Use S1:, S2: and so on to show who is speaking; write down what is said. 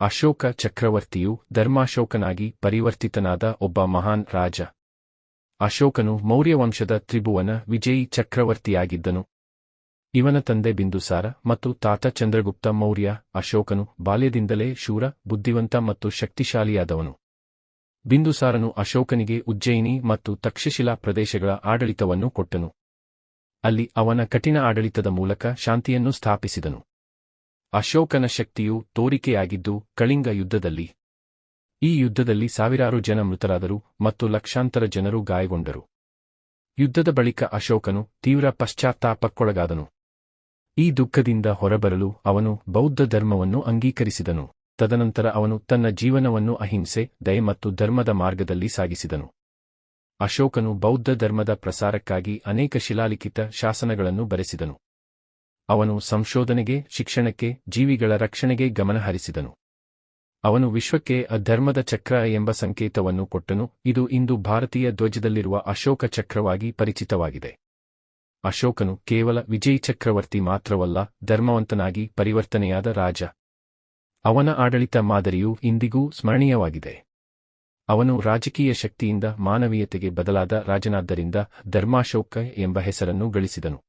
S1: ಅಶೋಕ ಚಕ್ರವರ್ತಿಯು ಧರ್ಮಾಶೋಕನಾಗಿ ಪರಿವರ್ತಿತನಾದ ಒಬ್ಬ ಮಹಾನ್ ರಾಜ. ಅಶೋಕನು ಮೌರ್ಯವಂಶದ ತ್ರಿಭುವನ ವಿಜಯಿ ಚಕ್ರವರ್ತಿಯಾಗಿದ್ದನು. ಇವನ ತಂದೆ ಬಿಂದುಸಾರ ಮತ್ತು ತಾತ ಚಂದ್ರಗುಪ್ತ ಮೌರ್ಯ ಅಶೋಕನು ಬಾಲ್ಯದಿಂದಲೇ ಶೂರ, ಬುದ್ಧಿವಂತ ಮತ್ತು ಶಕ್ತಿಶಾಲಿಯಾದವನು. ಬಿಂದುಸಾರನು ಅಶೋಕನಿಗೆ ಉಜ್ಜಯಿನಿ ಮತ್ತು ತಕ್ಷಶಿಲಾ ಪ್ರದೇಶಗಳ ಆಡಳಿತವನ್ನು ಕೊಟ್ಟನು. ಅಲ್ಲಿ ಅವನ ಕಠಿಣ ಆಡಳಿತದ ಮೂಲಕ ಶಾಂತಿಯನ್ನು ಸ್ಥಾಪಿಸಿದನು. ಅಶೋಕನ ಶಕ್ತಿಯು ತೋರಿಕೆಯಾಗಿದ್ದು ಕಳಿಂಗ ಯುದ್ಧದಲ್ಲಿ. ಈ ಯುದ್ಧದಲ್ಲಿ ಸಾವಿರಾರು ಜನ ಮೃತರಾದರು ಮತ್ತು ಲಕ್ಷಾಂತರ ಜನರು ಗಾಯಗೊಂಡರು. ಯುದ್ಧದ ಬಳಿಕ ಅಶೋಕನು ತೀವ್ರ ಪಶ್ಚಾತ್ತಾಪಕ್ಕೊಳಗಾದನು. ಈ ದುಃಖದಿಂದ ಹೊರಬರಲು ಅವನು ಬೌದ್ಧ ಧರ್ಮವನ್ನು ಅಂಗೀಕರಿಸಿದನು. ತದನಂತರ ಅವನು ತನ್ನ ಜೀವನವನ್ನು ಅಹಿಂಸೆ, ದಯ ಮತ್ತು ಧರ್ಮದ ಮಾರ್ಗದಲ್ಲಿ ಸಾಗಿಸಿದನು. ಅಶೋಕನು ಬೌದ್ಧ ಧರ್ಮದ ಪ್ರಸಾರಕ್ಕಾಗಿ ಅನೇಕ ಶಿಲಾಲಿಖಿತ ಶಾಸನಗಳನ್ನು ಬರೆಸಿದನು. ಅವನು ಸಂಶೋಧನೆಗೆ, ಶಿಕ್ಷಣಕ್ಕೆ, ಜೀವಿಗಳ ರಕ್ಷಣೆಗೆ ಗಮನಹರಿಸಿದನು ಅವನು ವಿಶ್ವಕ್ಕೆ ಅಧರ್ಮದ ಚಕ್ರ ಎಂಬ ಸಂಕೇತವನ್ನು ಕೊಟ್ಟನು. ಇದು ಇಂದು ಭಾರತೀಯ ಧ್ವಜದಲ್ಲಿರುವ ಅಶೋಕ ಚಕ್ರವಾಗಿ ಪರಿಚಿತವಾಗಿದೆ. ಅಶೋಕನು ಕೇವಲ ವಿಜಯ್ ಚಕ್ರವರ್ತಿ ಮಾತ್ರವಲ್ಲ, ಧರ್ಮವಂತನಾಗಿ ಪರಿವರ್ತನೆಯಾದ ರಾಜ. ಅವನ ಆಡಳಿತ ಮಾದರಿಯು ಇಂದಿಗೂ ಸ್ಮರಣೀಯವಾಗಿದೆ. ಅವನು ರಾಜಕೀಯ ಶಕ್ತಿಯಿಂದ ಮಾನವೀಯತೆಗೆ ಬದಲಾದ ರಾಜನಾದ್ದರಿಂದ ಧರ್ಮಾಶೋಕ ಎಂಬ ಹೆಸರನ್ನು ಗಳಿಸಿದನು.